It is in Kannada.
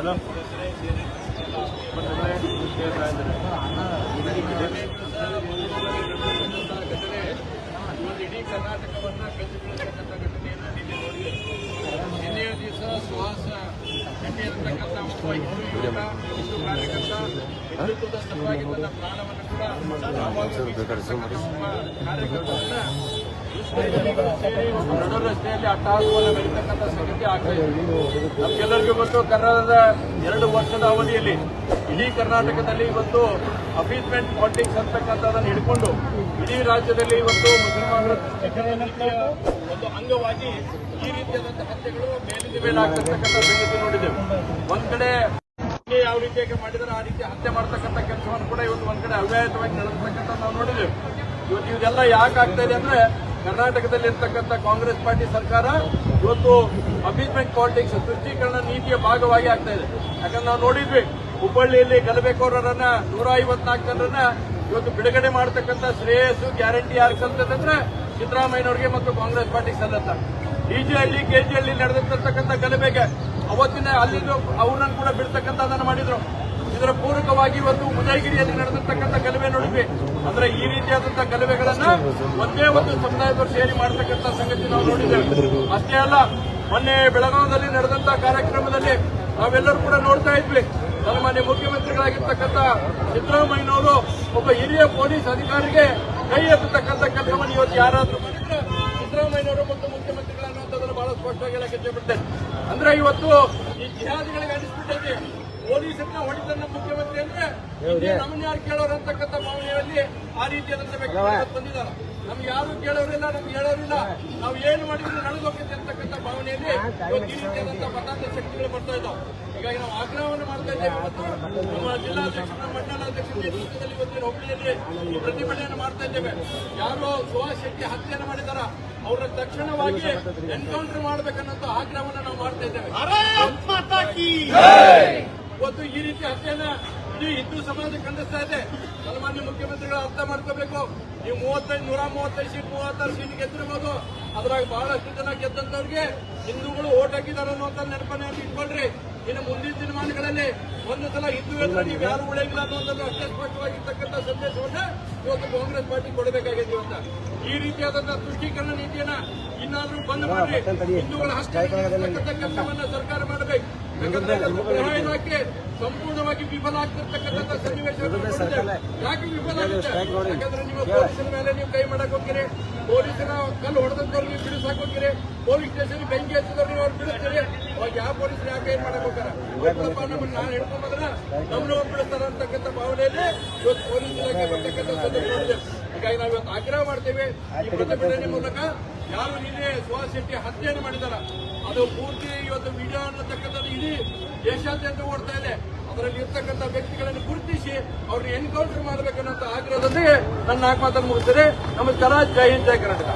ಇವತ್ತು ಇಡೀ ಕರ್ನಾಟಕವನ್ನ ಕದ್ದು ಬೀಳ್ತಕ್ಕಂಥ ಘಟನೆಯನ್ನ ನಿನ್ನೆ ನೋಡಿದೆ ನಿನ್ನೆಯ ದಿವಸ ಸುಹಾಸ ಶೆಟ್ಟಿ ಇರತಕ್ಕಂಥ ಒಬ್ಬ ಹಿಂದೂ ಯುವಕ ಹಿಂದೂ ಕಾರ್ಯಕರ್ತ ಹಿಂದುತ್ವದ ಸಲುವಾಗಿ ತನ್ನ ಪ್ರಾಣವನ್ನು ಕೂಡ ಆವಾಗ ಮೀಸಲಿಟ್ಟಂಥ ಒಬ್ಬ ಕಾರ್ಯಕರ್ತರನ್ನ ನಡು ರಸ್ತೆಯಲ್ಲಿ ಅಟ್ಟಹಾಸವನ್ನು ಮೆರೀತಕ್ಕಂಥ ಸಂಗತಿ ಆಗ್ತಾ ಇದೆ. ನಮ್ಗೆಲ್ಲರಿಗೂ ಗೊತ್ತು ಕನ್ನಡದ ಎರಡು ವರ್ಷದ ಅವಧಿಯಲ್ಲಿ ಇಡೀ ಕರ್ನಾಟಕದಲ್ಲಿ ಇವತ್ತು ಅಪೀಸ್ಮೆಂಟ್ ಪಾಲಿಟಿಕ್ಸ್ ಅಂತಕ್ಕಂಥದ್ದನ್ನು ಹಿಡ್ಕೊಂಡು ಇಡೀ ರಾಜ್ಯದಲ್ಲಿ ಇವತ್ತು ಮುಸಲ್ಮಾನರ ಒಂದು ಅಂಗವಾಗಿ ಈ ರೀತಿಯಾದಂತಹ ಹತ್ಯೆಗಳು ಮೇಲಿಂದ ಮೇಲಾಗ್ತಿರ್ತಕ್ಕಂಥ ಸಂಗತಿ ನೋಡಿದ್ದೇವೆ. ಒಂದ್ ಕಡೆ ಯಾವ ರೀತಿಯಾಗಿ ಮಾಡಿದರೆ, ಆ ರೀತಿ ಹತ್ಯೆ ಮಾಡ್ತಕ್ಕಂಥ ಕೆಲಸವನ್ನು ಕೂಡ ಇವತ್ತು ಒಂದ್ ಕಡೆ ಅವ್ಯಾಯತವಾಗಿ ನಡೆಸ್ತಕ್ಕಂಥ ನಾವು ನೋಡಿದೆವು ಇವತ್ತು ಇದೆಲ್ಲ ಯಾಕೆ ಆಗ್ತಾ ಇದೆ ಅಂದ್ರೆ ಕರ್ನಾಟಕದಲ್ಲಿ ಇರ್ತಕ್ಕಂಥ ಕಾಂಗ್ರೆಸ್ ಪಾರ್ಟಿ ಸರ್ಕಾರ ಇವತ್ತು ಅಪೀಸ್ಮೆಂಟ್ ಪಾಲಿಟಿಕ್ಸ್ ತುಷ್ಟೀಕರಣ ನೀತಿಯ ಭಾಗವಾಗಿ ಆಗ್ತಾ ಇದೆ. ಯಾಕಂದ್ರೆ ನಾವು ನೋಡಿದ್ವಿ, ಹುಬ್ಬಳ್ಳಿಯಲ್ಲಿ ಗಲಭೆಕೋರರನ್ನ ನೂರ ಐವತ್ನಾಲ್ಕು ಜನರನ್ನ ಇವತ್ತು ಬಿಡುಗಡೆ ಮಾಡತಕ್ಕಂಥ ಶ್ರೇಯಸ್ಸು ಗ್ಯಾರಂಟಿ ಯಾರು ಸಲ್ತದಂದ್ರೆ ಸಿದ್ದರಾಮಯ್ಯನವರಿಗೆ ಮತ್ತು ಕಾಂಗ್ರೆಸ್ ಪಾರ್ಟಿಗೆ ಸಲ್ಲತ್ತ ಡಿಜಿಹಳ್ಳಿ ಕೆಜಿಹಳ್ಳಿ ನಡೆದಿರ್ತಕ್ಕಂಥ ಗಲಭೆಗೆ ಅವತ್ತಿನ ಅಲ್ಲಿಂದ ಅವರನ್ನು ಕೂಡ ಬಿಡ್ತಕ್ಕಂಥದ್ದನ್ನು ಮಾಡಿದ್ರು. ಇದರ ಪೂರಕವಾಗಿ ಇವತ್ತು ಉದಯಗಿರಿಯಲ್ಲಿ ನಡೆದಿರ್ತಕ್ಕಂಥ ಗಲಭೆ ನೋಡಿದ್ವಿ ಅಂದ್ರೆ ಈ ರೀತಿಯಾದಂತಹ ಗಲಭೆಗಳನ್ನ ಒಂದೇ ಒಂದು ಸಮುದಾಯದವರು ಸೇರಿ ಮಾಡತಕ್ಕಂಥ ಸಂಗತಿ ನಾವು ನೋಡಿದ್ದೇವೆ. ಅಷ್ಟೇ ಅಲ್ಲ, ಮೊನ್ನೆ ಬೆಳಗಾವದಲ್ಲಿ ನಡೆದಂತಹ ಕಾರ್ಯಕ್ರಮದಲ್ಲಿ ನಾವೆಲ್ಲರೂ ಕೂಡ ನೋಡ್ತಾ ಇದ್ವಿ. ಸನ್ಮಾನ್ಯ ಮುಖ್ಯಮಂತ್ರಿಗಳಾಗಿರ್ತಕ್ಕಂಥ ಸಿದ್ದರಾಮಯ್ಯನವರು ಒಬ್ಬ ಹಿರಿಯ ಪೊಲೀಸ್ ಅಧಿಕಾರಿಗೆ ಕೈ ಎತ್ತತಕ್ಕಂಥ ಕೆಲಸವನ್ನು ಇವತ್ತು ಯಾರಾದ್ರೂ ಮಾಡಿದ್ರೆ ಸಿದ್ದರಾಮಯ್ಯನವರು ಮತ್ತು ಮುಖ್ಯಮಂತ್ರಿಗಳು ಅನ್ನುವಂಥದ್ದನ್ನು ಬಹಳ ಸ್ಪಷ್ಟವಾಗಿ ಹೇಳಕ್ಕೆ ಇಷ್ಟಪಡ್ತೇನೆ ಅಂದ್ರೆ ಇವತ್ತು ಈ ಜಿಹಾದಿಗಳಿಗೆ ಅನಿಸ್ಬಿಟ್ಟೈತಿ. ಪೊಲೀಸರನ್ನ ನಮ್ಮ ಮುಖ್ಯಮಂತ್ರಿ ಅಂದ್ರೆ ನಮ್ಮನ್ನ ಯಾರು ಕೇಳೋರು ಅಂತಕ್ಕಂಥ ಭಾವನೆಯಲ್ಲಿ ಆ ರೀತಿಯಾದಂತ ವ್ಯಕ್ತಿ ಬಂದಿದ್ದಾರೆ. ನಮ್ಗೆ ಯಾರು ಕೇಳೋರಿಲ್ಲ ನಮ್ಗೆ ಹೇಳೋರಿಲ್ಲ ನಾವು ಏನು ಮಾಡಿದ್ರು ನಡೆದೋಗುತ್ತೆ ಅಂತಕ್ಕಂಥ ಭಾವನೆಯಲ್ಲಿ ಇವತ್ತು ಈ ರೀತಿಯಾದಂತ ಮತಾಂಧ ಶಕ್ತಿಗಳು ಬರ್ತಾ ಇದ್ದಾವೆ. ಹೀಗಾಗಿ ನಾವು ಆಗ್ರಹವನ್ನು ಮಾಡ್ತಾ ಇದ್ದೇವೆ. ಮತ್ತು ನಮ್ಮ ಜಿಲ್ಲಾಧ್ಯಕ್ಷರ ಮಂಡಲಾಧ್ಯಕ್ಷರ ನೇತೃತ್ವದಲ್ಲಿ ಇವತ್ತಿನ ಹುಬ್ಬಳ್ಳಿಯಲ್ಲಿ ಈ ಪ್ರತಿಭಟನೆಯನ್ನು ಮಾಡ್ತಾ ಇದ್ದೇವೆ. ಯಾರು ಸುಹಾಸ್ ಶೆಟ್ಟಿ ಹತ್ಯೆಯನ್ನು ಮಾಡಿದಾರ. ಅವರ ತಕ್ಷಣವಾಗಿ ಎನ್ಕೌಂಟರ್ ಮಾಡಬೇಕನ್ನೋ ಆಗ್ರಹವನ್ನು ನಾವು ಮಾಡ್ತಾ ಇದ್ದೇವೆ. ಇವತ್ತು ಈ ರೀತಿ ಹತ್ಯೆಯನ್ನ ಇಡೀ ಹಿಂದೂ ಸಮಾಜ ಖಂಡಿಸ್ತಾ ಇದೆ. ಸನ್ಮಾನ್ಯ ಮುಖ್ಯಮಂತ್ರಿಗಳು ಅರ್ಥ ಮಾಡ್ಕೋಬೇಕು. ನೀವು ಮೂವತ್ತೈದು, ನೂರ ಮೂವತ್ತೈದು ಸೀಟ್, ಮೂವತ್ತಾರು ಸೀಟ್ ಗೆದ್ದಿರ್ಬೋದು. ಅದ್ರಾಗ ಬಹಳಷ್ಟು ಜನ ಗೆದ್ದಂತವ್ರಿಗೆ ಹಿಂದೂಗಳು ಓಟ್ ಹಾಕಿದಾರೆ ಅನ್ನುವಂತ ನೆನಪನ್ನ ಇಟ್ಕೊಳ್ರಿ. ಇನ್ನು ಮುಂದಿನ ದಿನಮಾನಗಳಲ್ಲಿ ಒಂದು ಸಲ ಹಿಂದೂ ಹೇಳಿದ್ರೆ ನೀವು ಯಾರು ಉಳಿಯಂಗಿಲ್ಲ ಅನ್ನುವಂಥದ್ದು ಅಷ್ಟೇ ಸ್ಪಷ್ಟವಾಗಿರ್ತಕ್ಕಂಥ ಸಂದೇಶವನ್ನ ಇವತ್ತು ಕಾಂಗ್ರೆಸ್ ಪಾರ್ಟಿ ಕೊಡಬೇಕಾಗಿದೆ ಅಂತ. ಈ ರೀತಿಯಾದಂತಹ ತುಷ್ಟೀಕರಣ ನೀತಿಯನ್ನ ಇನ್ನಾದ್ರೂ ಬಂದ್ ಮಾಡಿ ಹಿಂದೂಗಳ ಹಸ್ತಕ್ಕಂಥ ಕೆಲಸವನ್ನ ಸರ್ಕಾರ ಮಾಡಬೇಕು. ಯಾಕಂದ್ರೆ ಇಲಾಖೆ ಸಂಪೂರ್ಣವಾಗಿ ವಿಫಲ ಆಗ್ತಿರ್ತಕ್ಕಂಥ ಸನ್ನಿವೇಶ. ಯಾಕೆ ವಿಫಲ ಆಗುತ್ತೆ? ಯಾಕಂದ್ರೆ ನೀವು ಪೊಲೀಸರ ಮೇಲೆ ನೀವು ಕೈ ಮಾಡಕ್ ಹೋಗ್ತೀರಿ. ಪೊಲೀಸರ ಕಲ್ಲು ಹೊಡೆದಂತವ್ರು ನೀವು ಬಿಡಿಸಾಕ್ ಹೋಗ್ತೀರಿ. ಪೊಲೀಸ್ ಸ್ಟೇಷನ್ ಬೆಂಕಿ ಹಚ್ಚಿದವ್ರು ನೀವು ಅವ್ರು ಬಿಡಿಸ್ತೀರಿ. ಅವಾಗ ಯಾವ ಪೊಲೀಸರು ಯಾಕೆ ಏನ್ ಮಾಡಕ್ ಹೋಗ್ತಾರ? ನಮ್ಮನ್ನ ನಾನು ಹಿಡ್ಕೊಂಡ್ ಬಂದ್ರ ನಮ್ಮನ್ನ ಒಬ್ಬ ಬಿಡಿಸ್ತಾರ ಅಂತಕ್ಕಂಥ ಭಾವನೆಯಲ್ಲಿ ಇವತ್ತು ಪೊಲೀಸ್ ಇಲಾಖೆ ಬರ್ತಕ್ಕಂಥ ಸಂದರ್ಭ ಹೀಗಾಗಿ ನಾವು ಇವತ್ತು ಆಗ್ರಹ ಮಾಡ್ತೇವೆ. ಈ ಪ್ರತಿಭಟನೆ ಮೂಲಕ ಯಾರು ನಿನ್ನೆ ಸುಹಾಸ್ ಶೆಟ್ಟಿ ಹತ್ಯೆಯನ್ನು ಮಾಡಿದಾರ ಅದು ಪೂರ್ತಿ ಇವತ್ತು ವಿಡಿಯೋ ಅನ್ನತಕ್ಕಂಥದ್ದು ಇಡೀ ದೇಶಾದ್ಯಂತ ಓಡ್ತಾ ಇದೆ. ಅದರಲ್ಲಿ ಇರ್ತಕ್ಕಂಥ ವ್ಯಕ್ತಿಗಳನ್ನು ಗುರುತಿಸಿ ಅವ್ರನ್ನ ಎನ್ಕೌಂಟರ್ ಮಾಡಬೇಕನ್ನೋ ಆಗ್ರಹದೊಂದಿಗೆ ನನ್ನ ನಾಲ್ಕು ಮಾತನ್ನು ಮುಗಿಸ್ತೇನೆ. ನಮಸ್ಕಾರ ಜೈ ಹಿಂದ್ ಜೈ ಕರ್ನಾಟಕ.